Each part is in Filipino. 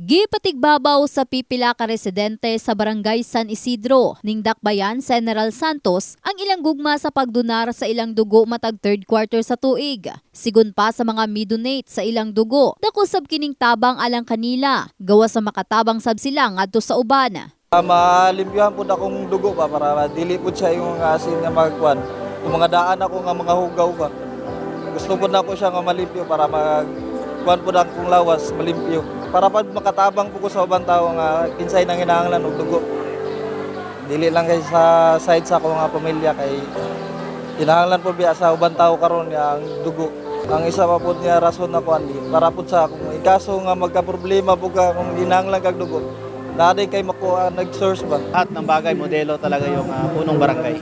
Gipatigbabaw sa pipila ka residente sa barangay San Isidro, ning Dakbayan, General Santos, ang ilang gugma sa pagdunar sa ilang dugo matag third quarter sa tuig. Sigun pa sa mga midonate sa ilang dugo, dakusab kining tabang alang kanila, gawa sa makatabang sab sila ngadto sa uban. Uh, malimpyuhan po na akong dugo pa para dili po siya yung asin nga magkuhan. Kung mga daan ako nga mga hugaw pa. Gusto po na ko siya nga malimpyo para mag kuhan po na akong lawas, malimpyo. Para pag makatabang po ko sa ubang tao nga kinsay nang hinahanglan og dugo. Dili lang kay sa side sa akong pamilya kay hinahanglan po biya sa ubang tao karon nga ang dugo. Ang isa pa po niya rason na kuhan para po sa kung ikaso nga magka-problema po ka kung hinahanglan kag dugo. Dati kay makuha nag-source ba? lahat ng bagay modelo talaga yung ah, punong barangay.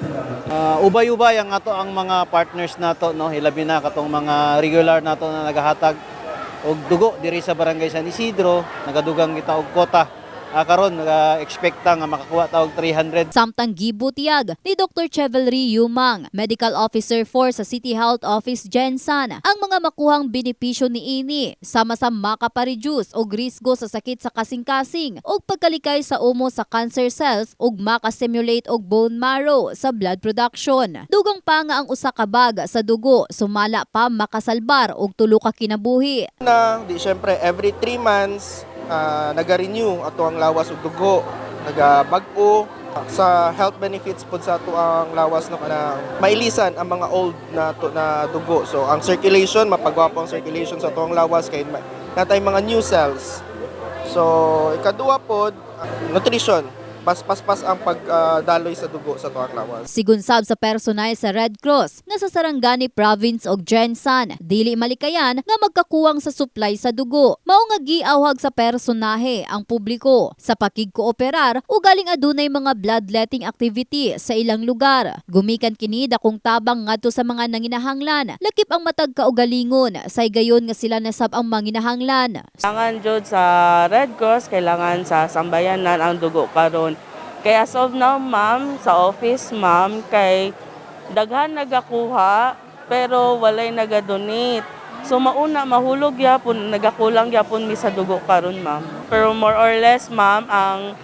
Ah, ubay-ubay ang ato ang mga partners nato no hilabi na katong mga regular nato na nagahatag og dugo diri sa barangay San Isidro nagadugang kita og kota. Ah, karon naga-expecta nga makakuha ta og 300 Samtang gibutiyag ni Dr. Chevelry Yumang, Medical Officer for sa City Health Office Jensan, ang mga makuhang benepisyo ni ini sama sa makapareduce og risgo sa sakit sa kasing-kasing og pagkalikay sa umo sa cancer cells ug makastimulate og bone marrow sa blood production. Dugang pa nga ang usa ka bag sa dugo sumala pa makasalbar og tulo ka kinabuhi. na di syempre every 3 months ah, naga-renew ato ang lawas ug dugo naga-bag-o. Sa health benefits pod sa ato ang lawas no kana mailisan ang mga old na to, na dugo. So ang circulation mapagwapo ang circulation sa ato ang lawas kay natay mga new cells. So ikaduha pod nutrition pas pas pas ang pagdaloy sa dugo sa ato ang lawas Sigunsab sa personay sa Red Cross nga sa Sarangani Province og Jensan, dili malikayan nga magkakuwang sa supply sa dugo. Mao nga giawhag sa personahe ang publiko sa pakigkooperar ug galing adunay mga bloodletting activity sa ilang lugar. Gumikan kini dakong tabang ngadto sa mga nanginahanglan. Lakip ang matag kaugalingon say gayon nga sila nasab ang manginahanglan. Kailangan jud sa Red Cross, kailangan sa sambayanan ang dugo karon. Kaya of now, ma'am, sa office, ma'am, kay daghan nagakuha pero walay nagadonate. So mauna mahulog yapon, nagakulang yapon mi sa dugo karon, ma'am. Pero more or less, ma'am, ang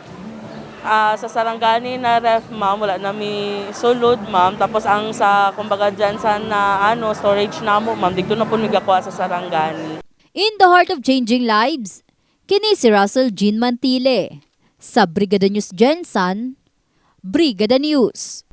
ah, sa Sarangani na ref, ma'am, wala na mi sulod, ma'am. Tapos ang sa, kumbaga dyan sa na, ano, storage namo, ma'am, dito na po nagakuha sa Sarangani. In the heart of changing lives, kini si Russell Jean Mantile. Sa Brigada News Jensan, Brigada News.